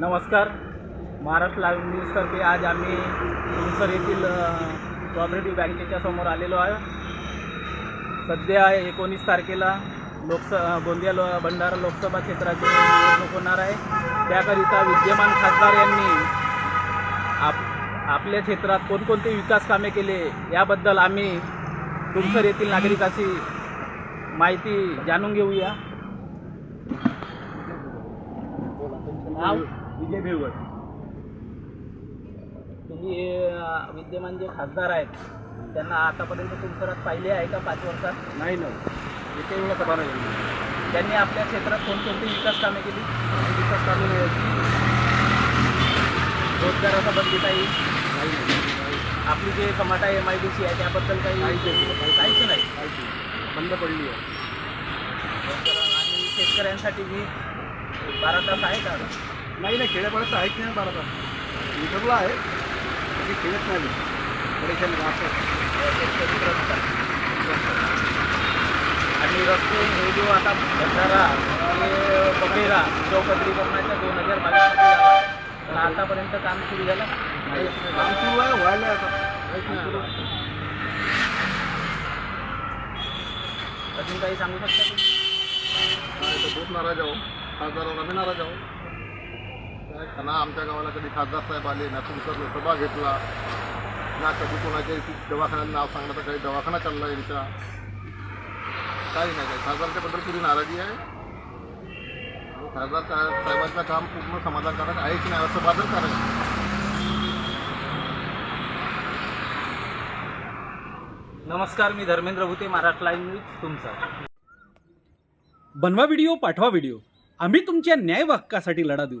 नमस्कार. महाराष्ट्र लाईव्ह न्यूजतर्फे आज आम्ही तुमसर येथील कॉपरेटिव्ह बँकेच्या समोर आलेलो आहे सध्या एकोणीस तारखेला लोकस गोंदिया लो भंडारा लोकसभा क्षेत्राची निवडणूक होणार आहे. त्याकरिता विद्यमान खासदार यांनी आप आपल्या क्षेत्रात कोणकोणते विकास कामे केले याबद्दल आम्ही तुमसर येथील नागरिकाची माहिती जाणून घेऊया. नाव? विजय भेवगड तुम्ही विद्यमान जे खासदार आहेत त्यांना आतापर्यंत तुमसरात पाहिले आहे का पाच वर्षात? नाही ना इथे एवढं सभा नाही त्यांनी आपल्या क्षेत्रात कोणकोणती विकास कामे केली? विकास नाही रोजगाराचा बंद येईल काही आपली जे समाटा एम आय डी सी आहे त्याबद्दल काही काहीच नाही. बंद पडली आहे. आणि शेतकऱ्यांसाठी वीज बारा तास आहे का? नाही नाही खेड्यापाड्यात आहेच नाही बारा तास विदर्भला आहे. बाकी खेळत नाही परेशान. आणि रस्ते हे जो आता भंडारा हे बघेरा चौपदरीकरणाच्या दोन हजार बावीसमध्ये आतापर्यंत काम सुरू झालं? नाही काम सुरू आहे व्हायला आता. अजून काही सांगू शकता तुम्ही? खूप नाराज आहो खासदारावर आम्ही नाराज आहो त्यांना आमच्या गावाला कधी खासदार साहेब आले ना तुमचा सभा घेतला ना कधी कोणाच्या इथे दवाखान्यात नाव सांगण्याचा काही दवाखाना चालला यांचा. काही नाही काही खासदारच्या बद्दल पुरी नाराजी आहे? खासदार साहेबांचं काम पूर्ण समाधानकारक आहे की नाही असं बाधनकारक आहे. नमस्कार मी धर्मेंद्र भुते महाराष्ट्र लाईव्ह न्यूज तुमचा. बनवा व्हिडिओ पाठवा व्हिडिओ. आम्ही तुमच्या न्याय हक्कासाठी लढा देऊ.